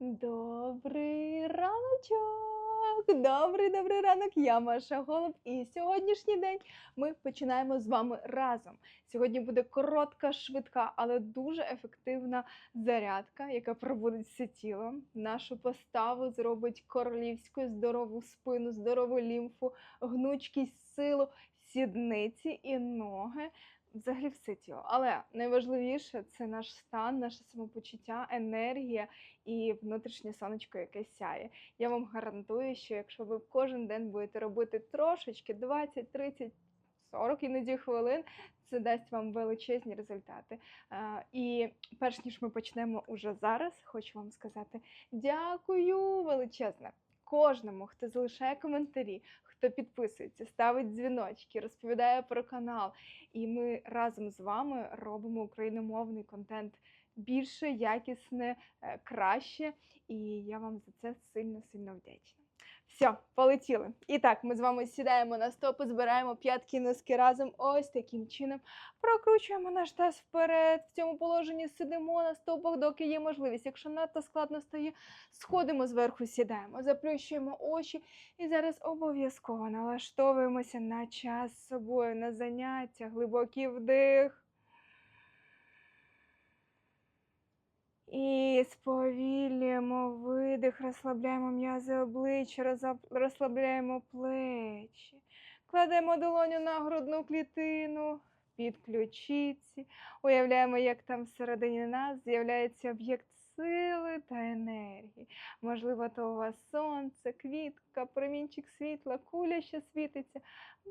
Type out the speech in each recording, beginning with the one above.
Добрий раночок! Добрий добрий ранок! Я Маша Голуб, і сьогоднішній день ми починаємо з вами разом. Сьогодні буде коротка, швидка, але дуже ефективна зарядка, яка пробудить все тіло. Нашу поставу зробить королівську здорову спину, здорову лімфу, гнучкість, силу, сідниці і ноги. Взагалі все тіло. Але найважливіше це наш стан, наше самопочуття, енергія і внутрішнє сонечко, яке сяє. Я вам гарантую, що якщо ви кожен день будете робити трошечки 20, 30, 40 іноді хвилин, це дасть вам величезні результати. І перш ніж ми почнемо уже зараз, хочу вам сказати дякую величезне кожному, хто залишає коментарі, хто підписується, ставить дзвіночки, розповідає про канал. І ми разом з вами робимо україномовний контент більше, якісне, е, краще. І я вам за це сильно сильно вдячна. Все, полетіли. І так, ми з вами сідаємо на стопи, збираємо п'ятки носки разом. Ось таким чином. Прокручуємо наш таз вперед. В цьому положенні сидимо на стопах, доки є можливість. Якщо надто складно стає, сходимо зверху, сідаємо, заплющуємо очі. І зараз обов'язково налаштовуємося на час з собою, на заняття, глибокий вдих. І сповільнюємо видих, розслабляємо м'язи обличчя, розслабляємо плечі. Кладемо долоню на грудну клітину, під ключиці. Уявляємо, як там всередині нас з'являється об'єкт сили та енергії. Можливо, то у вас сонце, квітка, промінчик світла, куля, що світиться.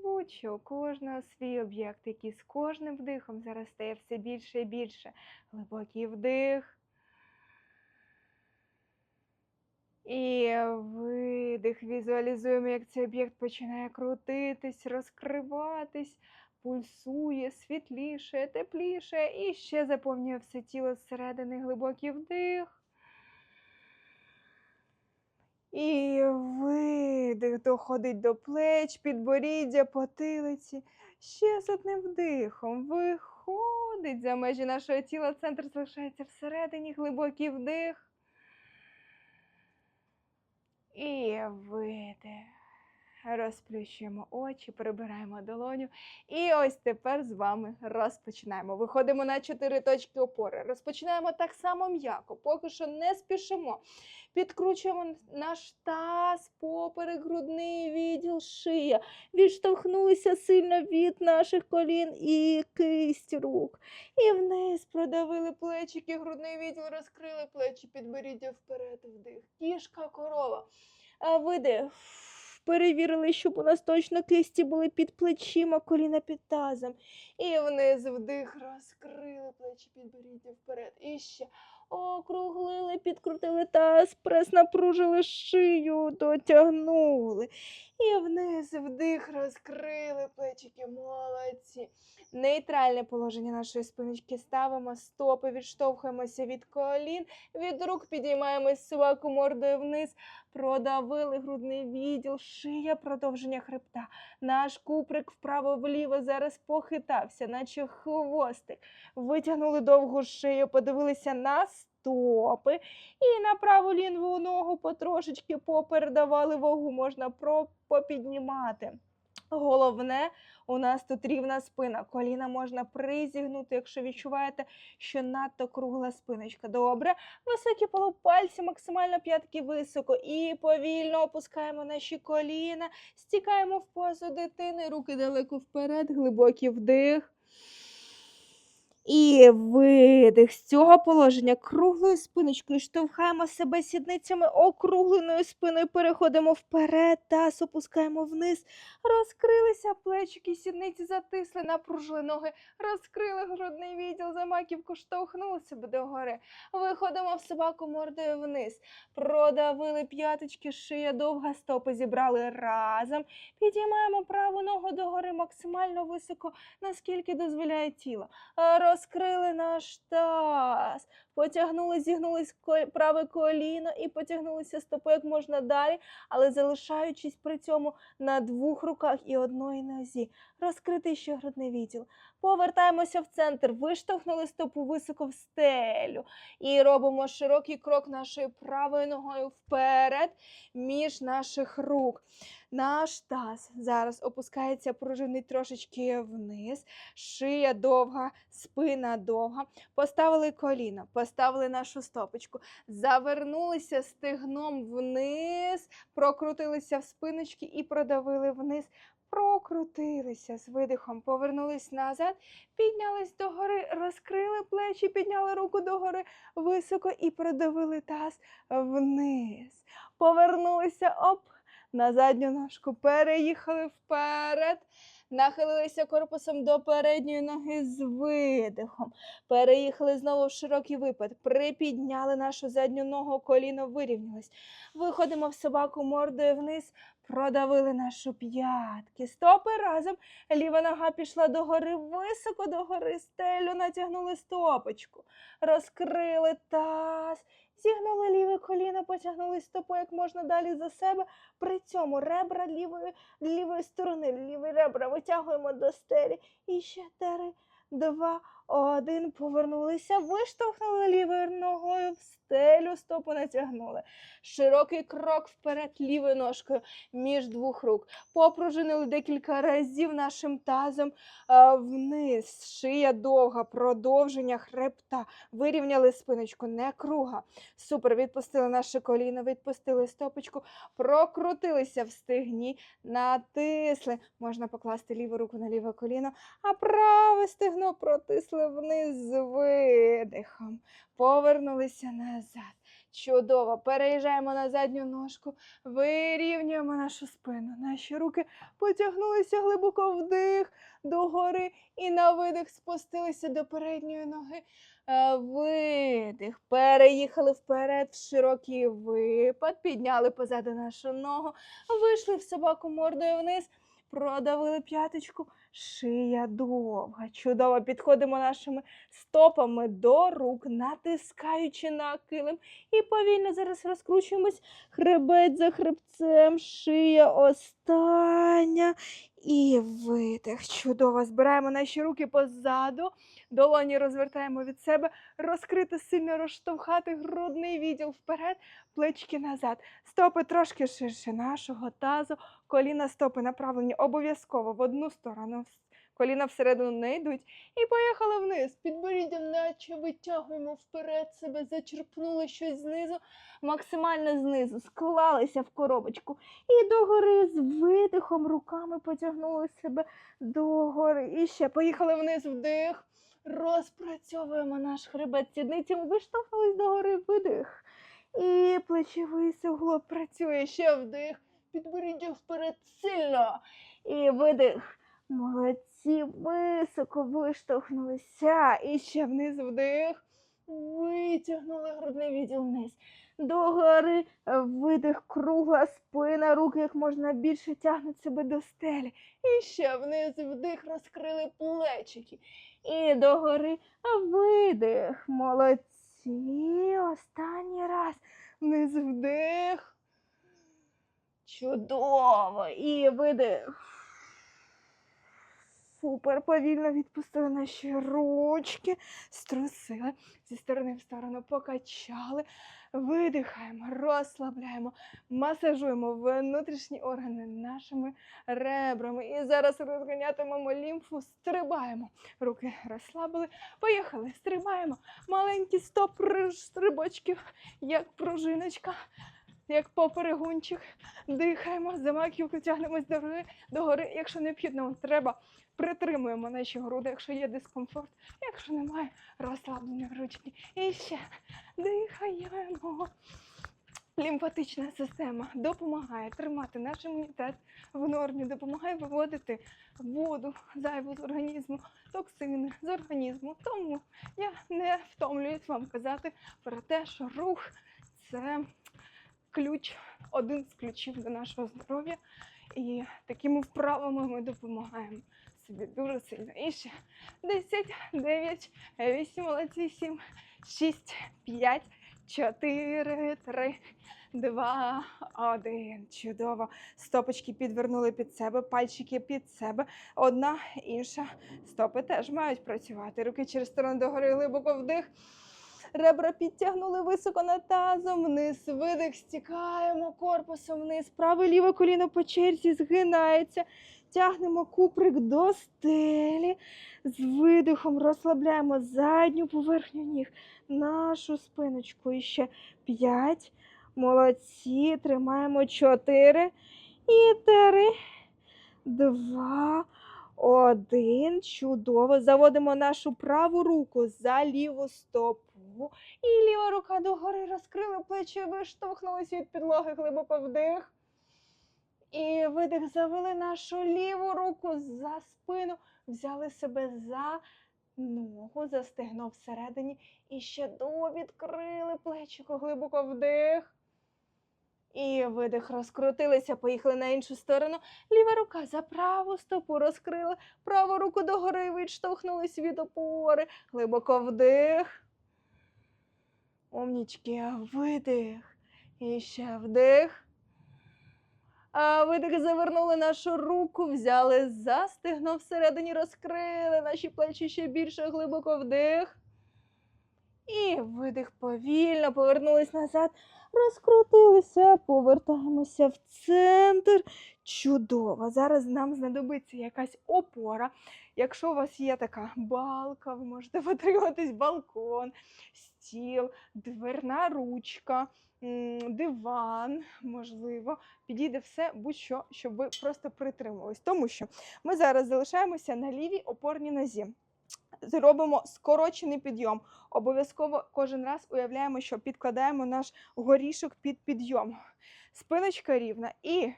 Будь-що, у кожного свій об'єкт, який з кожним вдихом зараз стає все більше і більше. Глибокий вдих. І видих. Візуалізуємо, як цей об'єкт починає крутитись, розкриватись, пульсує, світліше, тепліше і ще заповнює все тіло зсередини глибокий вдих. І видих доходить до плеч, підборіддя, потилиці. Ще з одним вдихом виходить за межі нашого тіла. Центр залишається всередині, глибокий вдих. І видих. Розплющуємо очі, прибираємо долоню. І ось тепер з вами розпочинаємо. Виходимо на чотири точки опори. Розпочинаємо так само м'яко, поки що не спішимо. Підкручуємо наш таз, поперек, грудний відділ, шия. Відштовхнулися сильно від наших колін і кисть рук. І вниз продавили плечики, грудний відділ, розкрили плечі, підборіддя вперед, вдих. Кішка, корова. Видих. Перевірили, щоб у нас точно кисті були під плечима, коліна під тазом. І вниз вдих, розкрили плечі, підборіддя вперед. І ще округлили, підкрутили таз, прес напружили шию, дотягнули. І вниз вдих, розкрили плечики, молодці. Нейтральне положення нашої спиночки ставимо, стопи відштовхуємося від колін, від рук підіймаємось собаку мордою вниз, продавили грудний відділ, шия, продовження хребта. Наш куприк вправо-вліво зараз похитався, наче хвостик. Витягнули довгу шию, подивилися на стопи і на праву лінву ногу потрошечки попередавали вагу, можна про- попіднімати. Головне, у нас тут рівна спина. Коліна можна призігнути, якщо відчуваєте, що надто кругла спиночка. Добре. Високі полупальці, максимально п'ятки високо. І повільно опускаємо наші коліна, стікаємо в позу дитини, руки далеко вперед, глибокий вдих. І видих з цього положення круглою спиночкою штовхаємо себе сідницями округленою спиною, переходимо вперед, таз опускаємо вниз, розкрилися плечики, сідниці затисли, напружили ноги, розкрили грудний відділ за маківку, штовхнули себе догори. Виходимо в собаку мордою вниз, продавили п'яточки, шия довга, стопи зібрали разом. Підіймаємо праву ногу догори максимально високо, наскільки дозволяє тіло. Розкрили наш таз. Потягнули, зігнулись праве коліно і потягнулися стопи як можна далі, але залишаючись при цьому на двох руках і одної нозі. Розкритий ще грудний відділ. Повертаємося в центр, виштовхнули стопу високо в стелю і робимо широкий крок нашою правою ногою вперед між наших рук. Наш таз зараз опускається пружинить трошечки вниз, шия довга, спина довга. Поставили коліно, поставили нашу стопочку, завернулися стегном вниз, прокрутилися в спиночки і продавили вниз. Прокрутилися з видихом, повернулись назад, піднялись догори, розкрили плечі, підняли руку догори високо і продавили таз вниз. Повернулися оп, на задню ножку, переїхали вперед, нахилилися корпусом до передньої ноги з видихом. Переїхали знову в широкий випад, припідняли нашу задню ногу, коліно вирівнялось. Виходимо в собаку мордою вниз, продавили нашу п'ятки. Стопи разом. Ліва нога пішла догори, високо догори, стелю натягнули стопочку, розкрили таз. Зігнули ліве коліно, потягнули стопу як можна далі за себе. При цьому ребра лівої, лівої сторони, ліві ребра витягуємо до стелі. І ще три, два, один. Повернулися, виштовхнули лівою ногою в стелю, стопу натягнули. Широкий крок вперед лівою ножкою між двох рук. Попружинили декілька разів нашим тазом вниз. Шия довга, продовження хребта. Вирівняли спиночку, не круга. Супер, відпустили наше коліно, відпустили стопочку, прокрутилися в стегні, натисли. Можна покласти ліву руку на ліве коліно, а праве стегно протисли вниз з видихом. Повернулися назад. Чудово. Переїжджаємо на задню ножку, вирівнюємо нашу спину. Наші руки потягнулися глибоко вдих догори і на видих спустилися до передньої ноги. Е, Видих. Переїхали вперед в широкий випад, підняли позаду нашу ногу, вийшли в собаку мордою вниз, продавили п'яточку, шия довга. Чудово. Підходимо нашими стопами до рук, натискаючи на килим. І повільно зараз розкручуємось. Хребець за хребцем, шия остання. І видих. Чудово. Збираємо наші руки позаду. Долоні розвертаємо від себе, розкрити сильно розштовхати грудний відділ вперед, плечки назад. Стопи трошки ширше нашого тазу, коліна стопи направлені обов'язково в одну сторону. Коліна всередину не йдуть. І поїхали вниз. Підборіддям наче витягуємо вперед себе, зачерпнули щось знизу, максимально знизу, склалися в коробочку. І догори з видихом руками потягнули себе догори. І ще поїхали вниз вдих. Розпрацьовуємо наш хребет сідницями, виштовхнулись догори видих. І плечовий суглоб працює ще вдих. Підборіддя вперед сильно. І видих. Молодці, високо виштовхнулися. І ще вниз вдих. Витягнули грудний відділ вниз. Догори видих, кругла спина, руки як можна більше тягнуть себе до стелі. І ще вниз вдих, розкрили плечики. І догори видих. Молодці. Останній раз. Вниз вдих. Чудово. І видих. Супер, повільно відпустили наші ручки, струсили зі сторони в сторону, покачали, видихаємо, розслабляємо, масажуємо внутрішні органи нашими ребрами. І зараз розганятимемо лімфу, стрибаємо. Руки розслабили, поїхали, стрибаємо. Маленькі стоп стрибочки, як пружиночка. Як поперегунчик, дихаємо, за маківку тягнемось догори, догори. Якщо необхідно, треба притримуємо наші груди, якщо є дискомфорт, якщо немає, розслаблені ручки. І ще дихаємо. Лімфатична система допомагає тримати наш імунітет в нормі, допомагає виводити воду зайву з організму, токсини з організму. Тому я не втомлююсь вам казати про те, що рух це ключ, один з ключів до нашого здоров'я. І такими вправами ми допомагаємо собі дуже сильно. І ще 10, 9, 8, молодці, 7, 6, 5, 4, 3, 2, 1. Чудово. Стопочки підвернули під себе, пальчики під себе. Одна, інша. Стопи теж мають працювати. Руки через сторону догори, глибоко вдих. Ребра підтягнули високо над тазом, вниз, видих, стікаємо корпусом вниз. Праве ліве коліно по черзі згинається. Тягнемо куприк до стелі. З видихом розслабляємо задню поверхню ніг, нашу спиночку. І ще п'ять. Молодці. Тримаємо чотири. І три, два, один. Чудово. Заводимо нашу праву руку за ліву стопу. І ліва рука догори розкрили плечі, виштовхнулись від підлоги, глибоко вдих. І видих, завели нашу ліву руку за спину, взяли себе за ногу, за стегно всередині. І ще до відкрили плечико, глибоко вдих. І видих, розкрутилися, поїхали на іншу сторону. Ліва рука за праву стопу розкрили, праву руку догори відштовхнулись від опори. Глибоко вдих. Умнічки, видих. І ще вдих. А видих, завернули нашу руку, взяли за стегно всередині, розкрили наші плечі ще більше, глибоко вдих. І видих повільно, повернулись назад, розкрутилися, повертаємося в центр. Чудово! Зараз нам знадобиться якась опора. Якщо у вас є така балка, ви можете потриматись балкон, стіл, дверна ручка, диван, можливо, підійде все, будь-що, щоб ви просто притримувались. Тому що ми зараз залишаємося на лівій опорній нозі. Зробимо скорочений підйом. Обов'язково кожен раз уявляємо, що підкладаємо наш горішок під підйом. Спиночка рівна. І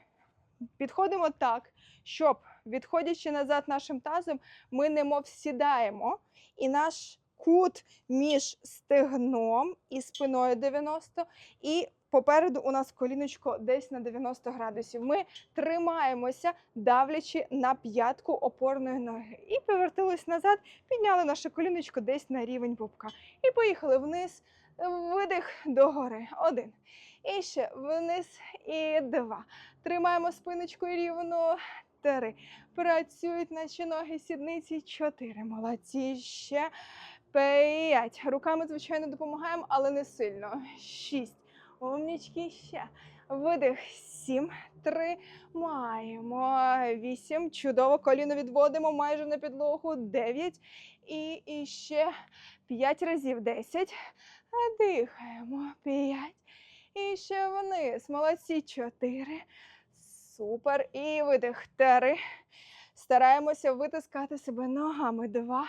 підходимо так, щоб, відходячи назад нашим тазом, ми немов сідаємо, і наш кут між стегном і спиною 90, і попереду у нас коліночко десь на 90 градусів. Ми тримаємося, давлячи на п'ятку опорної ноги. І повертились назад, підняли наше коліночко десь на рівень пупка. І поїхали вниз, видих догори. Один. І ще вниз і два. Тримаємо спиночку рівно. Три. Працюють наші ноги, сідниці. Чотири. Молодці. Ще п'ять. Руками, звичайно, допомагаємо, але не сильно. Шість. Умнічки ще. Видих. Сім. Три. Маємо. Вісім. Чудово. Коліно відводимо майже на підлогу. Дев'ять. І, і ще п'ять разів. Десять. Дихаємо. П'ять. І ще вниз. Молодці. Чотири. Супер. І видих. Три. Стараємося витискати себе ногами. Два.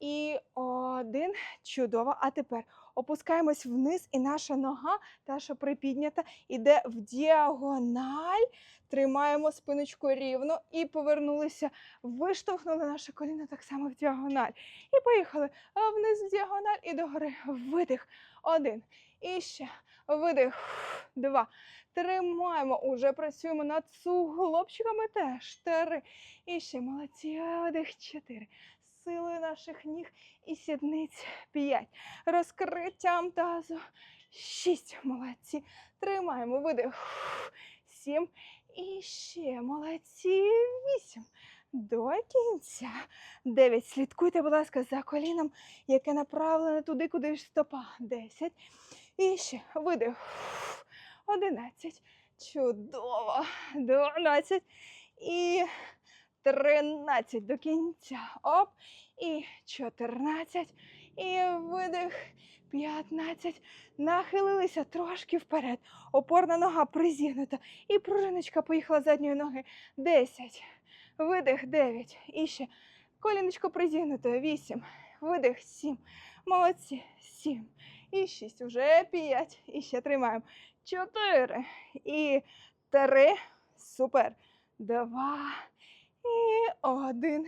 І один. Чудово. А тепер опускаємось вниз, і наша нога, та, що припіднята, іде в діагональ. Тримаємо спиночку рівно і повернулися. Виштовхнули наше коліно так само в діагональ. І поїхали вниз в діагональ і догори. Видих. Один. І ще. Видих. Два. Тримаємо. Уже працюємо над суглобчиками теж. Три. І ще молодці. Видих. Чотири. Сили наших ніг і сідниць. П'ять. Розкриттям тазу. Шість. Молодці. Тримаємо. Видих. Сім. І ще молодці. Вісім. До кінця. Дев'ять. Слідкуйте, будь ласка, за коліном, яке направлене туди, куди ж стопа. Десять. І ще видих. Одинадцять. Чудово. Дванадцять. І тринадцять до кінця. Оп. І чотирнадцять. І видих. П'ятнадцять. Нахилилися трошки вперед. Опорна нога призігнута. І пружиночка поїхала задньої ноги. Десять. Видих. Дев'ять. І ще. Коліночко призігнуте. Вісім. Видих. Сім. Молодці. Сім. І шість. Уже п'ять. І ще тримаємо. Чотири. І три. Супер. Два. І один.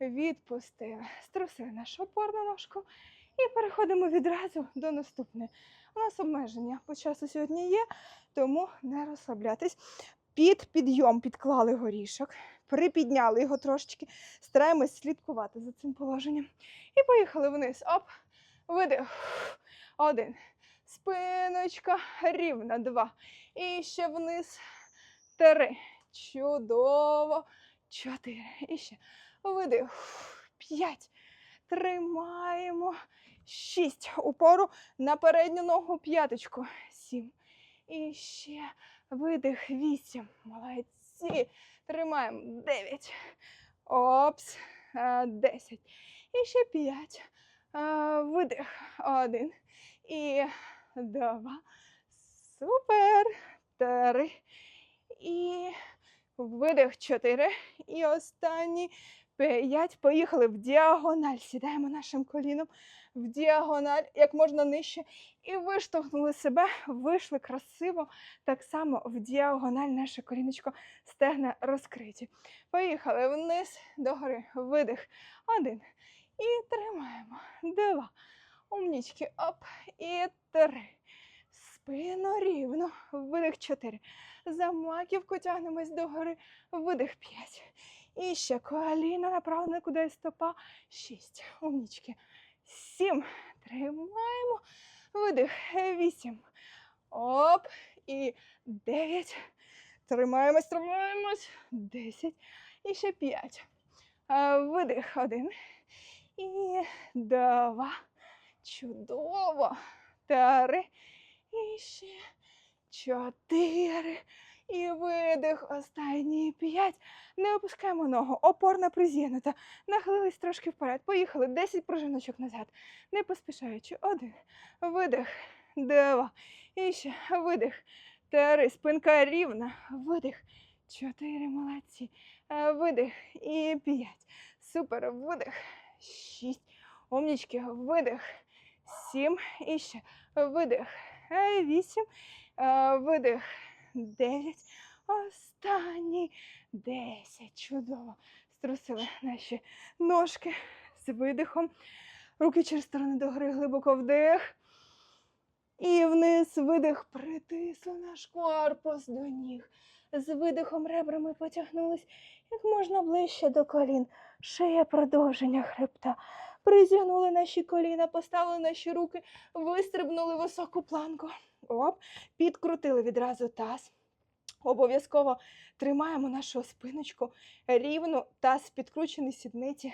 Відпустили. Струсили нашу опорну ножку. І переходимо відразу до наступної. У нас обмеження по часу сьогодні є, тому не розслаблятись. Під підйом підклали горішок. припідняли його трошечки. Стараємось слідкувати за цим положенням. І поїхали вниз. Оп. Видих. Один. Спиночка рівна. Два. І ще вниз. Три. Чудово. Чотири. І ще. Видих. П'ять. Тримаємо. Шість. Упору на передню ногу п'яточку. Сім. І ще видих. Вісім. Молодці. Тримаємо. Дев'ять. Опс. Е, Десять. І ще п'ять. Е, Видих. Один. І два. Супер. Три. І видих. Чотири. І останній. П'ять. Поїхали в діагональ. Сідаємо нашим коліном в діагональ, як можна нижче. І виштовхнули себе, вийшли красиво. Так само в діагональ наше коліночко стегна розкриті. Поїхали вниз, догори. Видих. Один. І тримаємо. Два. Умнічки. Оп. І три. Спину рівно. Видих. Чотири. За маківку тягнемось догори. Видих. П'ять. І ще коліно направлене кудись стопа. Шість. Умнічки. Сім. Тримаємо. Видих. Вісім. Оп. І дев'ять. Тримаємось, тримаємось. Десять. І ще п'ять. Е, Видих. Один. І два. Чудово. Три. І ще чотири. І видих. Останні п'ять. Не опускаємо ногу. Опорна призігнута. Нахилились трошки вперед. Поїхали. Десять пружиночок назад. Не поспішаючи. Один. Видих. Два. І ще видих. Три. Спинка рівна. Видих. Чотири. Молодці. Е, Видих. І п'ять. Супер. Видих. Шість. Умнічки. Видих. Сім. І ще. Видих. Вісім. Е, Видих. Дев'ять. Останній. Десять. Чудово. Струсили наші ножки з видихом. Руки через сторони догори, глибоко вдих. І вниз видих, притисли наш корпус до ніг. З видихом ребрами потягнулись як можна ближче до колін. Шия продовження хребта. Призігнули наші коліна, поставили наші руки, вистрибнули високу планку. Оп, підкрутили відразу таз. Обов'язково тримаємо нашу спиночку рівно, таз підкручений сідниці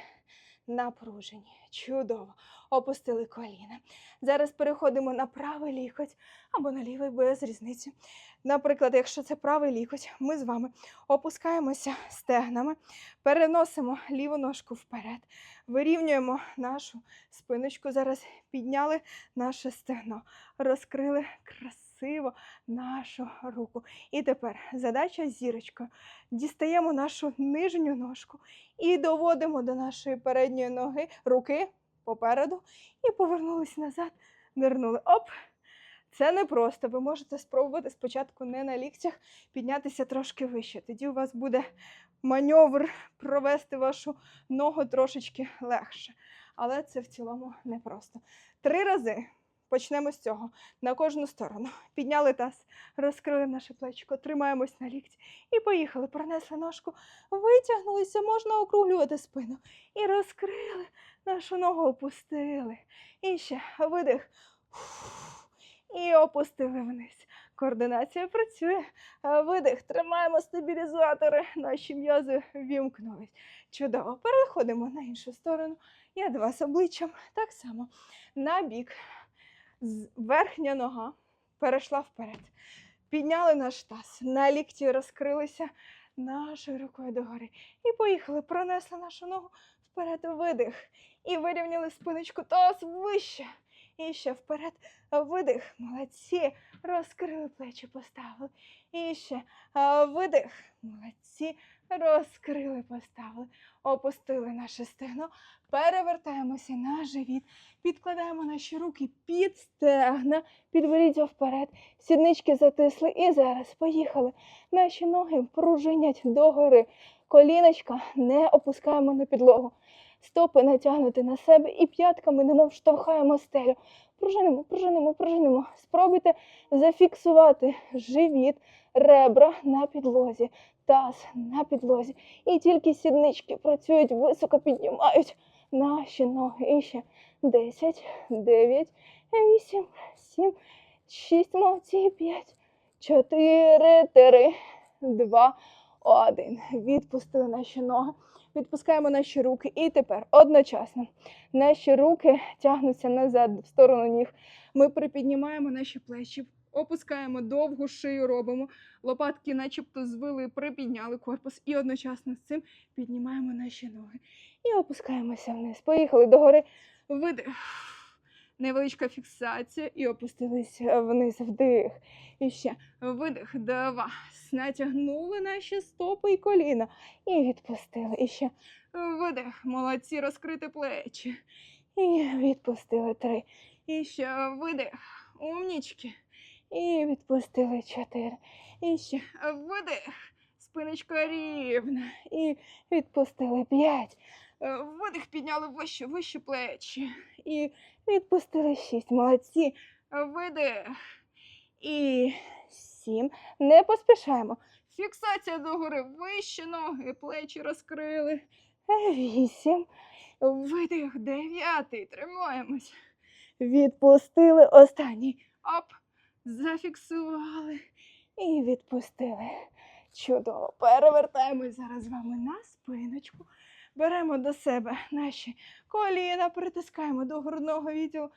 напружені. Чудово. Опустили коліна. Зараз переходимо на правий лікоть або на лівий без різниці. Наприклад, якщо це правий лікоть, ми з вами опускаємося стегнами, переносимо ліву ножку вперед, вирівнюємо нашу спиночку. Зараз підняли наше стегно, розкрили красиво нашу руку. І тепер задача з зірочкою. Дістаємо нашу нижню ножку і доводимо до нашої передньої ноги руки попереду і повернулись назад, нирнули. Оп! Це непросто. Ви можете спробувати спочатку не на ліктях піднятися трошки вище. Тоді у вас буде маневр провести вашу ногу трошечки легше. Але це в цілому непросто. Три рази. Почнемо з цього. На кожну сторону. Підняли таз, розкрили наше плечко, тримаємось на лікті і поїхали. Пронесли ножку, витягнулися, можна округлювати спину. І розкрили нашу ногу, опустили. І ще видих. І опустили вниз. Координація працює. Видих. Тримаємо стабілізатори. Наші м'язи вімкнулись. Чудово. Переходимо на іншу сторону. Я до вас обличчям. Так само. На бік. Верхня нога перейшла вперед. Підняли наш таз. На лікті розкрилися нашою рукою догори. І поїхали. Пронесли нашу ногу вперед. Видих. І вирівняли спиночку. Таз вище. І ще вперед. Видих. Молодці. Розкрили плечі, поставили. І ще видих. Молодці. Розкрили, поставили. Опустили наше стегно. Перевертаємося на живіт. Підкладаємо наші руки під стегна. Підберіться вперед. Сіднички затисли. І зараз поїхали. Наші ноги пружинять догори. Коліночка не опускаємо на підлогу. Стопи натягнути на себе і п'ятками немов штовхаємо стелю. Пружинимо, пружинимо, пружинимо. Спробуйте зафіксувати живіт, ребра на підлозі. таз на підлозі. І тільки сіднички працюють, високо піднімають наші ноги. І ще 10, 9, 8, 7, 6, молодці, 5, 4, 3, 2, 1. Відпустили наші ноги. Відпускаємо наші руки. І тепер одночасно наші руки тягнуться назад в сторону ніг. Ми припіднімаємо наші плечі, опускаємо довгу шию, робимо. Лопатки, начебто, звили, припідняли корпус. І одночасно з цим піднімаємо наші ноги. І опускаємося вниз. Поїхали догори. Видих. Невеличка фіксація і опустилися вниз вдих. І ще видих, два. Натягнули наші стопи і коліна. І відпустили. І ще видих. Молодці, розкрити плечі. І відпустили три. І ще видих. Умнічки. І відпустили чотири. І ще видих. Спиночка рівна. І відпустили п'ять. Е, Видих підняли вище, вище плечі. І відпустили шість. Молодці. Е, Видих. І сім. Не поспішаємо. Фіксація догори. Вище ноги, плечі розкрили. Е, Вісім. Видих. Дев'ятий. Тримаємось. Відпустили. Останній. Оп. Зафіксували. І відпустили. Чудово. Перевертаємось зараз з вами на спиночку. Беремо до себе наші коліна, притискаємо до грудного відділу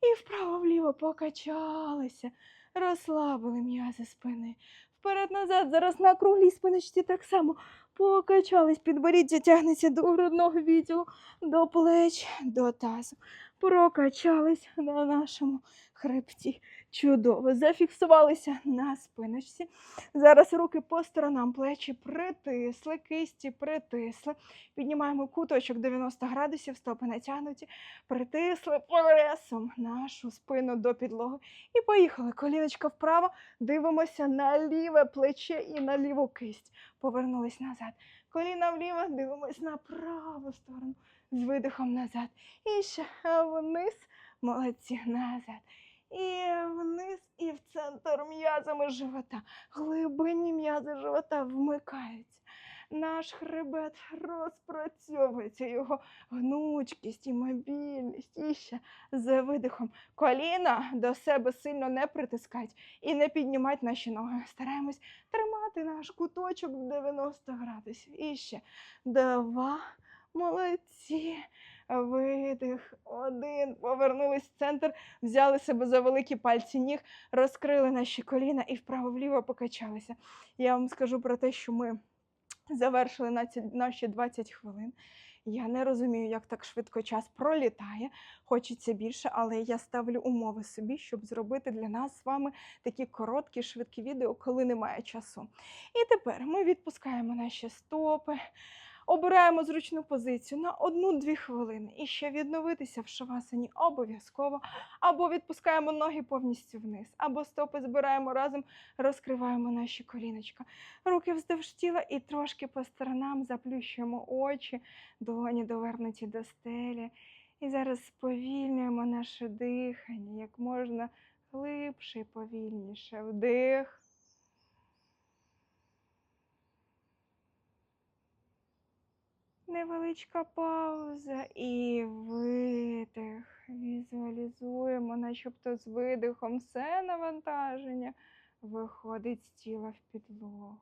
і вправо-вліво покачалися, розслабили м'язи спини. Вперед-назад, зараз на круглій спиночці так само покачались, підборіддя тягнеться до грудного відділу, до плеч, до тазу. Прокачались на нашому хребті. Чудово. Зафіксувалися на спиночці. Зараз руки по сторонам, плечі притисли, кисті притисли. Піднімаємо куточок 90 градусів, стопи натягнуті, притисли пресом нашу спину до підлоги. І поїхали. Коліночка вправо, дивимося на ліве плече і на ліву кисть. Повернулись назад. Коліна вліво, дивимось на праву сторону з видихом назад. І ще вниз, молодці, назад. І вниз, і в центр м'язами живота. Глибинні м'язи живота вмикаються. Наш хребет розпрацьовується, його гнучкість і мобільність. І ще з видихом. Коліна до себе сильно не притискають і не піднімають наші ноги. Стараємось тримати наш куточок в 90 градусів. І ще два. Молодці. Видих. Один. Повернулись в центр, взяли себе за великі пальці ніг, розкрили наші коліна і вправо-вліво покачалися. Я вам скажу про те, що ми завершили наші 20 хвилин. Я не розумію, як так швидко час пролітає. Хочеться більше, але я ставлю умови собі, щоб зробити для нас з вами такі короткі, швидкі відео, коли немає часу. І тепер ми відпускаємо наші стопи, обираємо зручну позицію на 1-2 хвилини. І ще відновитися в шавасані обов'язково. Або відпускаємо ноги повністю вниз, або стопи збираємо разом, розкриваємо наші коліночка. Руки вздовж тіла і трошки по сторонам заплющуємо очі, долоні довернуті до стелі. І зараз сповільнюємо наше дихання як можна глибше і повільніше. Вдих. Невеличка пауза і видих. Візуалізуємо, начебто з видихом все навантаження виходить з тіла в підлогу.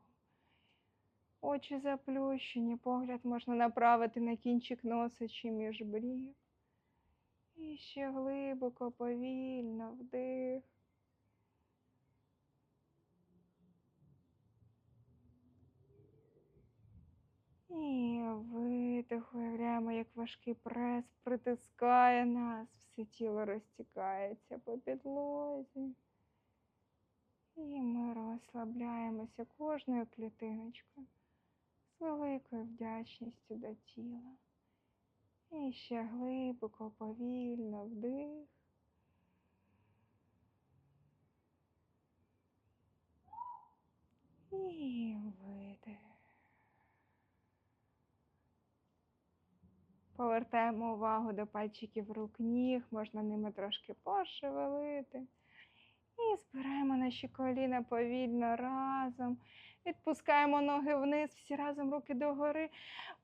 Очі заплющені, погляд можна направити на кінчик носа чи між брів. І ще глибоко, повільно вдих. І видих, уявляємо, як важкий прес притискає нас, все тіло розтікається по підлозі. І ми розслабляємося кожною клітиночкою з великою вдячністю до тіла. І ще глибоко, повільно вдих. І видих. Повертаємо увагу до пальчиків рук ніг, можна ними трошки пошевелити. І збираємо наші коліна повільно разом. Відпускаємо ноги вниз, всі разом руки догори.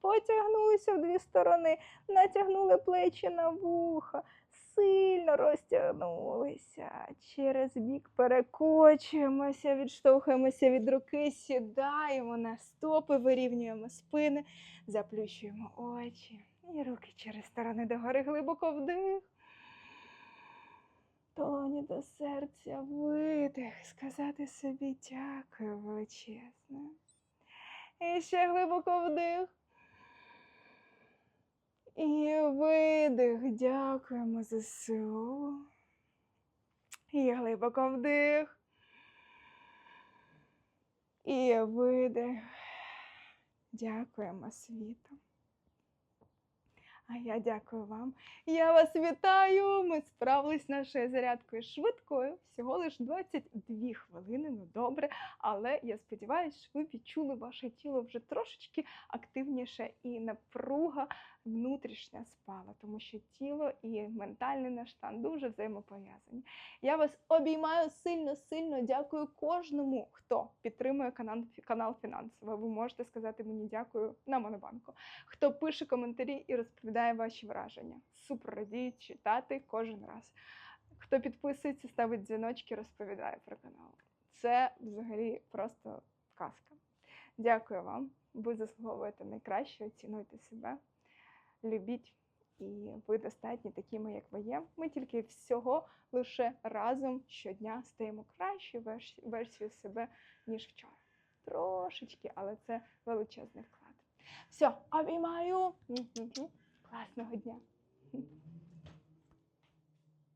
Потягнулися в дві сторони, натягнули плечі на вуха, сильно розтягнулися. Через бік перекочуємося, відштовхуємося від руки, сідаємо на стопи, вирівнюємо спини, заплющуємо очі. І руки через сторони догори глибоко вдих. Долоні до серця видих, сказати собі дякую величезне. І ще глибоко вдих. І видих. Дякуємо ЗСУ. І глибоко вдих. І видих. Дякуємо світу. А я дякую вам. Я вас вітаю. Ми справились нашою зарядкою швидкою. Всього лиш 22 хвилини. Ну добре. Але я сподіваюся, що ви відчули ваше тіло вже трошечки активніше і напруга внутрішня спала, тому що тіло і ментальний наш стан дуже взаємопов'язані. Я вас обіймаю сильно, сильно дякую кожному, хто підтримує канал, канал фінансово. Ви можете сказати мені дякую на Монобанку. Хто пише коментарі і розповідає ваші враження. Супер радію читати кожен раз. Хто підписується, ставить дзвіночки, розповідає про канал. Це взагалі просто казка. Дякую вам. Ви заслуговуєте найкраще, цінуйте себе, любіть, і ви достатні такими, як ви є. Ми тільки всього лише разом щодня стаємо кращою версі- версією себе, ніж вчора. Трошечки, але це величезний вклад. Все, обіймаю. Мгм. Класного дня.